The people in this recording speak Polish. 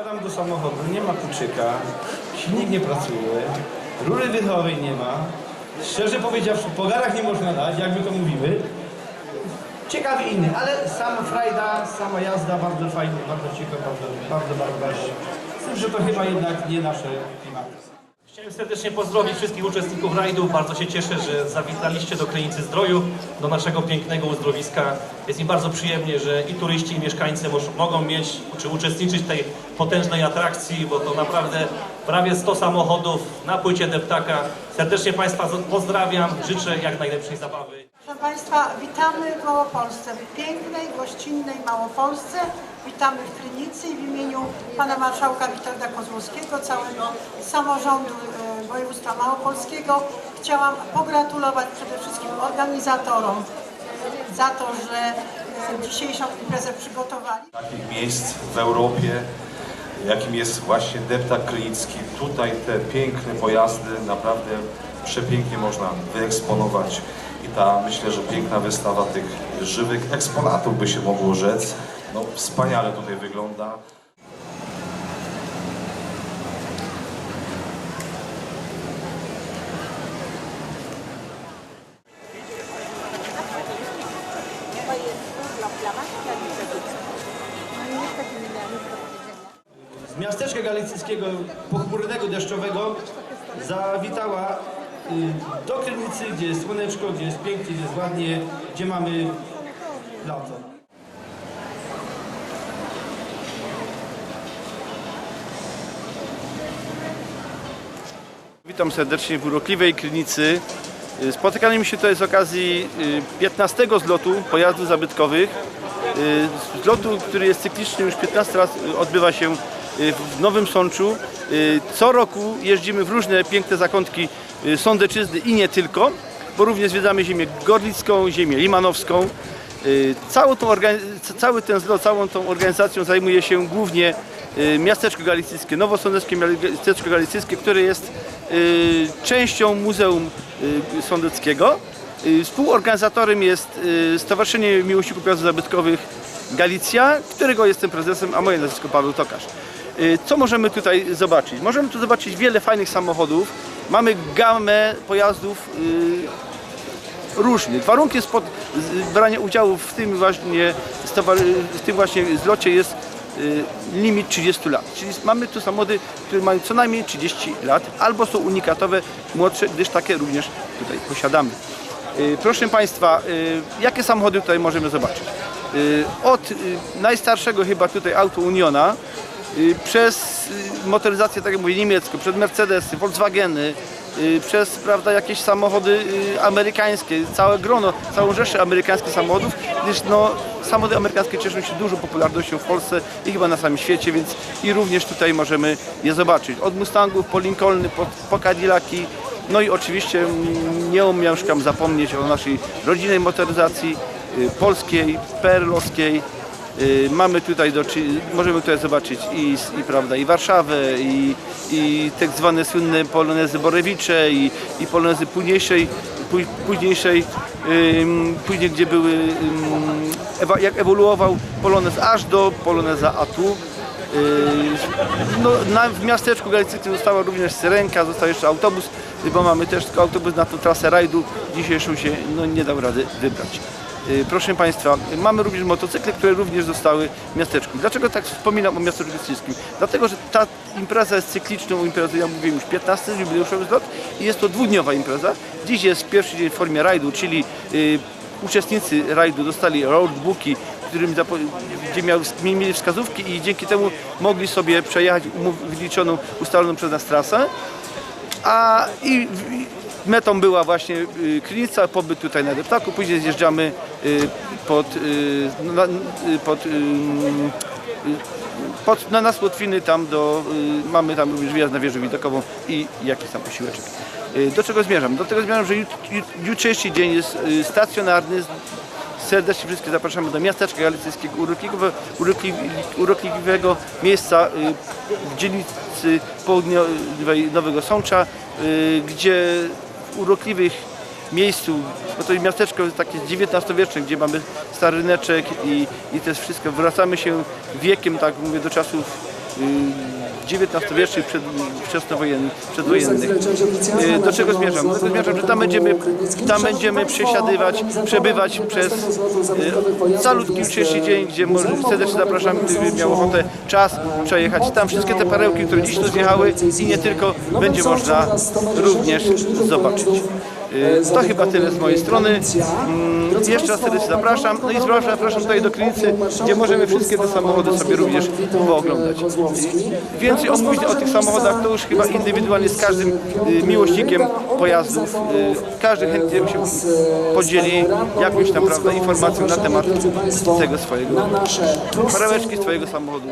Wsiadam do samochodu, nie ma kluczyka, silnik nie pracuje, rury wydechowej nie ma. Szczerze powiedziawszy, po garach nie można dać, jak my to mówimy. Ciekawy inny, ale sama frajda, sama jazda bardzo fajnie, bardzo ciekawa, bardzo, bardzo barwna. Z tym, że to chyba jednak nie nasze klimaty. Chciałem serdecznie pozdrowić wszystkich uczestników rajdu. Bardzo się cieszę, że zawitaliście do Krynicy Zdroju, do naszego pięknego uzdrowiska. Jest mi bardzo przyjemnie, że i turyści, i mieszkańcy mogą mieć, czy uczestniczyć w tej potężnej atrakcji, bo to naprawdę prawie 100 samochodów na płycie deptaka. Serdecznie Państwa pozdrawiam, życzę jak najlepszej zabawy. Proszę Państwa, witamy w Małopolsce, w pięknej, gościnnej Małopolsce. Witamy w Krynicy i w imieniu Pana Marszałka Witolda Kozłowskiego, całego samorządu e, województwa małopolskiego chciałam pogratulować przede wszystkim organizatorom za to, że e, dzisiejszą imprezę przygotowali. takich miejsc w Europie, jakim jest właśnie deptak krynicki. Tutaj te piękne pojazdy naprawdę przepięknie można wyeksponować i ta myślę, że piękna wystawa tych żywych eksponatów by się mogło rzec. No, wspaniale tutaj wygląda. Z miasteczka galicyjskiego, pochmurnego, deszczowego zawitała y, do Krynicy, gdzie jest słoneczko, gdzie jest pięknie, gdzie jest ładnie, gdzie mamy lato. Witam serdecznie w urokliwej Krynicy. Y, Spotykamy mi się tutaj z okazji y, 15 zlotu pojazdów zabytkowych. Y, Zlotu, który jest cykliczny już 15 raz y, odbywa się y, w Nowym Sączu. Y, Co roku jeździmy w różne piękne zakątki y, Sądeczyzny i nie tylko, bo również zwiedzamy ziemię gorlicką, ziemię limanowską. Y, Całą tą cały ten zlot, całą tą organizacją zajmuje się głównie y, miasteczko galicyjskie, nowosądeckie miasteczko galicyjskie, które jest y, częścią Muzeum y, Sądeckiego. Y, Współorganizatorem jest y, Stowarzyszenie Miłośników Pojazdów Zabytkowych Galicja, którego jestem prezesem, a moje nazwisko Paweł Tokarz. Y, Co możemy tutaj zobaczyć? Możemy tu zobaczyć wiele fajnych samochodów. Mamy gamę pojazdów y, różnych. Warunkiem spod brania udziału w tym właśnie, w tym właśnie zlocie jest y, limit 30 lat. Czyli mamy tu samochody, które mają co najmniej 30 lat, albo są unikatowe, młodsze, gdyż takie również tutaj posiadamy. Y, Proszę Państwa, y, jakie samochody tutaj możemy zobaczyć? Y, Od y, najstarszego chyba tutaj auto Uniona, y, przez y, motoryzację, tak jak mówię, niemiecką, przez Mercedesy, Volkswageny, y, przez prawda, jakieś samochody y, amerykańskie, całe grono, całą rzeszę amerykańskich samochodów, gdyż no, samochody amerykańskie cieszą się dużą popularnością w Polsce i chyba na całym świecie, więc i również tutaj możemy je zobaczyć. Od Mustangów po Lincolny, po, po Cadillaki, no i oczywiście mm, nie umieszkam zapomnieć o naszej rodzinnej motoryzacji y, polskiej, perlowskiej, Y, Mamy tutaj, do, możemy tutaj zobaczyć i, i, prawda, i Warszawę, i, i tak zwane słynne polonezy Borewicze, i, i polonezy późniejszej, późniejszej później gdzie były, jak ewoluował polonez aż do poloneza Atu. No, na, w miasteczku galicyjskim została również syrenka, został jeszcze autobus, bo mamy też tylko autobus na tą trasę rajdu. Dzisiejszą się no, nie dał rady wybrać. Yy, Proszę Państwa, mamy również motocykle, które również zostały w miasteczku. Dlaczego tak wspominam o miasteczku galicyjskim? Dlatego, że ta impreza jest cykliczną imprezą, ja mówiłem już 15 jubileuszowy zlot i jest to dwudniowa impreza. Dziś jest pierwszy dzień w formie rajdu, czyli yy, uczestnicy rajdu dostali roadbooki, którym gdzie miał, mieli wskazówki i dzięki temu mogli sobie przejechać wyliczoną, ustaloną przez nas trasę. A i, i metą była właśnie y, Krynica, pobyt tutaj na deptaku, później zjeżdżamy y, pod, y, na, y, pod y, y, pod, na nas Łotwiny tam do, y, mamy tam również wjazd na wieżę widokową i jakiś tam posiłeczek. Y, do czego zmierzam? Do tego zmierzam, że jut, jut, jutrzejszy dzień jest y, stacjonarny. Serdecznie wszystkich zapraszamy do miasteczka galicyjskiego, urokliwego, urokliw, urokliwego miejsca y, w dzielnicy południowej Nowego Sącza, y, gdzie w urokliwych miejscu, bo to jest miasteczko takie XIX-wieczne, gdzie mamy stary ryneczek i, i to jest wszystko. Wracamy się wiekiem, tak mówię, do czasów y, XIX-wiecznych, przed, wczesnowojennych, przedwojennych. Y, Do czego zmierzam? Do tego zmierzam, że tam będziemy, tam będziemy przesiadywać, przebywać przez y, calutki jutrzejszy dzień, gdzie może serdecznie zapraszamy, gdyby miał ochotę czas przejechać tam wszystkie te perełki, które dziś tu zjechały i nie tylko, będzie można również zobaczyć. Y, To chyba tyle z mojej strony. Mm, Jeszcze raz serdecznie zapraszam. No i zapraszam tutaj do klinicy, gdzie możemy wszystkie te samochody sobie również pooglądać. Więcej omówić o tych samochodach to już chyba indywidualnie z każdym y, miłośnikiem pojazdów. Y, Każdy chętnie się podzieli jakąś tam prawda, informacją na temat tego swojego perełeczki, swojego samochodu.